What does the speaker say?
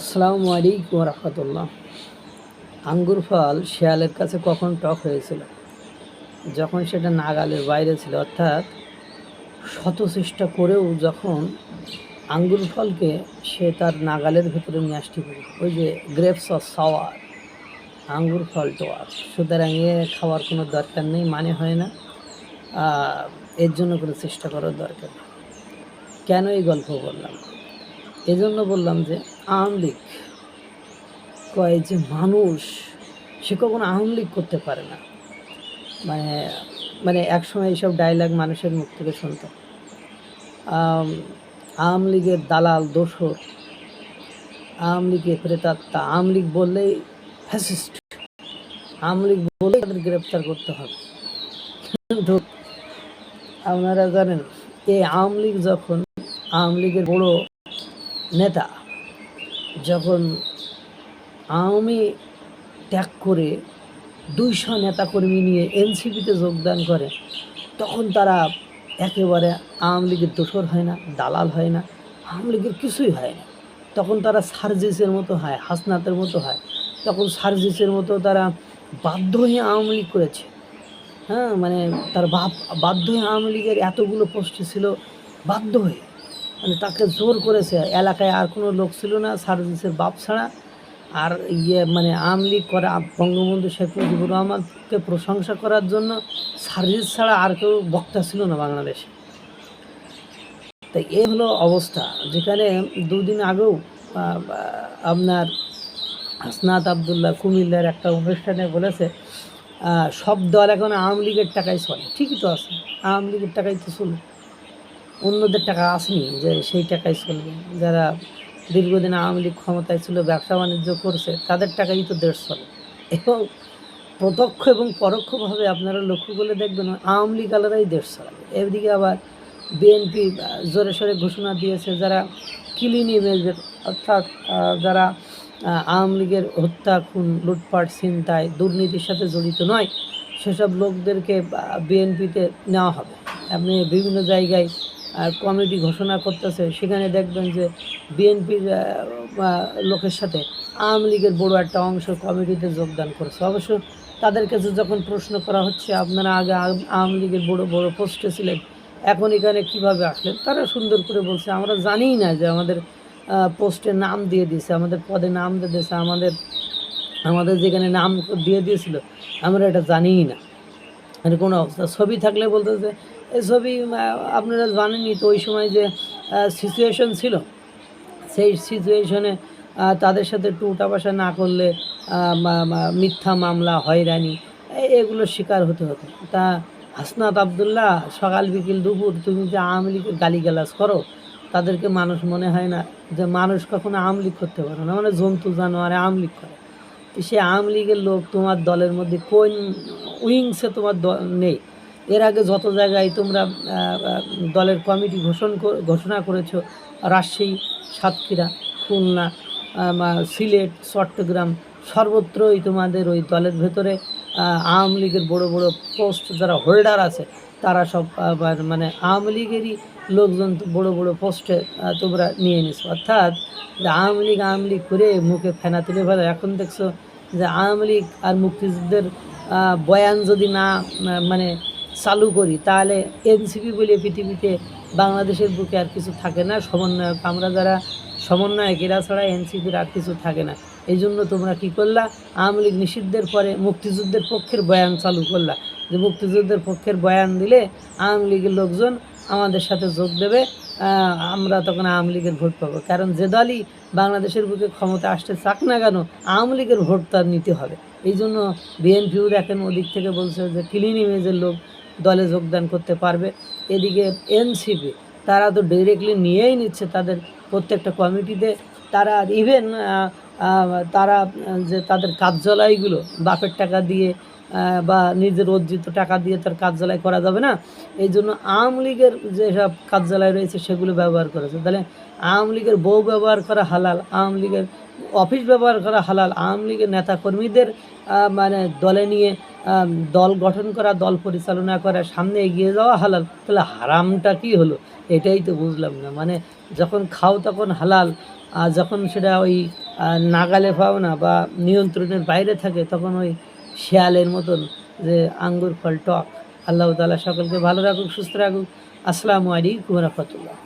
আসসালামু আলাইকুম রহমতুল্লাহ। আঙ্গুর ফল শেয়ালের কাছে কখন টক হয়েছিল? যখন সেটা নাগালের বাইরে ছিল, অর্থাৎ শত চেষ্টা করেও যখন আঙ্গুর ফলকে সে তার নাগালের ভেতরে নিয়ে আসতে পারে। ওই যে গ্রেপস অফ সাওয়ার আঙ্গুর ফল টোয়ার সুতরাং এ খাওয়ার কোনো দরকার নেই মানে হয় না। এর জন্য কোনো চেষ্টা করার দরকার কেন এই গল্প বললাম? এজন্য বললাম যে আওয়ামী লীগ কয় যে মানুষ সে কখনো আওয়ামী লীগ করতে পারে না। মানে মানে একসময় এইসব ডায়লগ মানুষের মুখ থেকে শুনতাম। আম, আওয়ামী লীগের দালাল দোসর আওয়ামী লীগের প্রেতাত্মা আওয়ামী লীগ বললেই ফ্যাসিস্ট আওয়ামী লীগ বলেই তাদের গ্রেপ্তার করতে হবে। কিন্তু আপনারা জানেন এই আওয়ামী লীগ যখন আওয়ামী লীগের বড় নেতা, যখন আওয়ামী ত্যাগ করে দুইশো নেতাকর্মী নিয়ে এনসিপিতে যোগদান করে, তখন তারা একেবারে আওয়ামী লীগের দোষর হয় না, দালাল হয় না, আওয়ামী লীগের কিছুই হয় না। তখন তারা সার্জিসের মতো হয়, হাসনাতের মতো হয়। তখন সার্জিসের মতো তারা বাধ্য হয়ে আওয়ামী লীগ করেছে। হ্যাঁ মানে তার বাপ, বাধ্য হয়ে আওয়ামী লীগের এতগুলো পোস্টে ছিল, বাধ্য হয়ে। মানে তাকে জোর করেছে। এলাকায় আর কোনো লোক ছিল না সার্জিসের বাপ ছাড়া। আর ইয়ে মানে আওয়ামী লীগ করা বঙ্গবন্ধু শেখ মুজিবুর রহমানকে প্রশংসা করার জন্য সার্জিস ছাড়া আর কেউ বক্তা ছিল না বাংলাদেশে। তাই এ হলো অবস্থা। যেখানে দুদিন আগেও আপনার হাসনাত আবদুল্লাহ কুমিল্লার একটা অনুষ্ঠানে বলেছে সব দল এখন আওয়ামী লীগের টাকায় চলে। ঠিকই তো আছে, আওয়ামী লীগের টাকাই তো চলে অন্যদের টাকা আসেনি, যে সেই টাকায় চলবে। যারা দীর্ঘদিন আওয়ামী লীগ ক্ষমতায় ছিল, ব্যবসা বাণিজ্য করছে, তাদের টাকাই তো দেশ চলে এবং প্রত্যক্ষ এবং পরোক্ষভাবে আপনারা লক্ষ্য করলে দেখবেন আওয়ামী লীগ আলাদাই দেশ চালাবে এদিকে আবার বিএনপি জোরে সোরে ঘোষণা দিয়েছে, যারা কিলিন ইমেজের অর্থাৎ যারা আওয়ামী লীগের হত্যা, খুন, লুটপাট, ছিনতাই, দুর্নীতির সাথে জড়িত নয়, সেসব লোকদেরকে বিএনপিতে নেওয়া হবে। আপনি বিভিন্ন জায়গায় কমিটি ঘোষণা করতেছে, সেখানে দেখবেন যে বিএনপির লোকের সাথে আওয়ামী লীগের বড় একটা অংশ কমিটিতে যোগদান করেছে। অবশ্য তাদের কাছে যখন প্রশ্ন করা হচ্ছে, আপনারা আগে আওয়ামী লীগের বড় বড় পোস্টে ছিলেন, এখন এখানে কীভাবে আসলেন? তারা সুন্দর করে বলছে, আমরা জানিই না যে আমাদের পোস্টে নাম দিয়ে দিয়েছে, আমাদের পদে নাম দিয়ে দিয়েছে, আমাদের আমাদের যেখানে নাম দিয়ে দিয়েছিল, আমরা এটা জানিই না। কোনো অবস্থা। ছবি থাকলে বলতে যে এই ছবি আপনারা জানেনই তো ওই সময় যে সিচুয়েশন ছিল। সেই সিচুয়েশনে তাদের সাথে একটু উঠাবাসা না করলে মিথ্যা মামলা, হয়রানি, এ- এগুলোর শিকার হতে হতো। তা হাসনাত আবদুল্লাহ, সকাল বিকেল দুপুর তুমি যে আওয়ামী লীগের গালিগালাজ করো, তাদেরকে মানুষ মনে হয় না যে মানুষ কখনো আওয়ামী লীগ করতে পারে না মানে জন্তু, জানোয়ারে আওয়ামী লীগ করে। সে আওয়ামী লীগের লোক তোমার দলের মধ্যে কোন উইংসে তোমার দ- নেই। এর আগে যত জায়গায় তোমরা দলের কমিটি ঘোষণ ঘোষণা করেছ, রাজশাহী, সাতক্ষীরা, খুলনা সিলেট, চট্টগ্রাম, সর্বত্রই তোমাদের ওই দলের ভেতরে আওয়ামী লীগের বড় বড় পোস্ট যারা হোল্ডার আছে, তারা সব মানে আওয়ামী লীগেরই লোকজন বড় বড় পোস্টে তোমরা নিয়ে নিছো। অর্থাৎ যে আওয়ামী লীগ আওয়ামী লীগ করে মুখে ফেনা তুলে ফেলে। এখন দেখছ যে আওয়ামী লীগ আর মুক্তিযুদ্ধের বয়ান যদি না মানে চালু করি, তাহলে এনসিপি বলে পৃথিবীতে বাংলাদেশের বুকে আর কিছু থাকে না। সমন্বয়ক, আমরা যারা সমন্বয়ক, এরা ছাড়া এনসিপির আর কিছু থাকে না। এই জন্য তোমরা কী করলা? আওয়ামী লীগ নিষিদ্ধের পরে মুক্তিযুদ্ধের পক্ষের বয়ান চালু করলা। যে মুক্তিযুদ্ধের পক্ষের বয়ান দিলে আওয়ামী লীগের লোকজন আমাদের সাথে যোগ দেবে আমরা তখন আওয়ামী লীগের ভোট পাবো। কারণ যে দলই বাংলাদেশের বুকে ক্ষমতা আসতে চাক না কেন, আওয়ামী লীগের ভোট তার নিতে হবে। এই জন্য বিএনপিও দেখেন ওদিক থেকে বলছে যে ক্লিন ইমেজের লোক দলে যোগদান করতে পারবে। এদিকে এনসিপি, তারা তো ডিরেক্টলি নিয়েই নিচ্ছে তাদের প্রত্যেকটা কমিটিতে। তারা ইভেন তারা, যে তাদের কার্যালয়গুলো, বাপের টাকা দিয়ে বা নিজের অর্জিত টাকা দিয়ে তার কার্যালয় করা যাবে না। এই জন্য আওয়ামী লীগের যেসব কার্যালয় রয়েছে, সেগুলো ব্যবহার করেছে তাহলে আওয়ামী লীগের বউ ব্যবহার করা হালাল, আওয়ামী লীগের অফিস ব্যবহার করা হালাল, আওয়ামী লীগের নেতাকর্মীদের মানে দলে নিয়ে দল গঠন করা, দল পরিচালনা করা, সামনে এগিয়ে যাওয়া হালাল। তাহলে হারামটা কি হলো? এটাই তো বুঝলাম না। মানে যখন খাও তখন হালাল, আর যখন সেটা ওই নাগালে পাও না বা নিয়ন্ত্রণের বাইরে থাকে, তখন ওই শেয়ালের মতন যে আঙ্গুর ফল টক। আল্লাহ তালা সকলকে ভালো রাখুক, সুস্থ রাখুক। আসসালামু আলাইকুম রহমতুল্লাহ।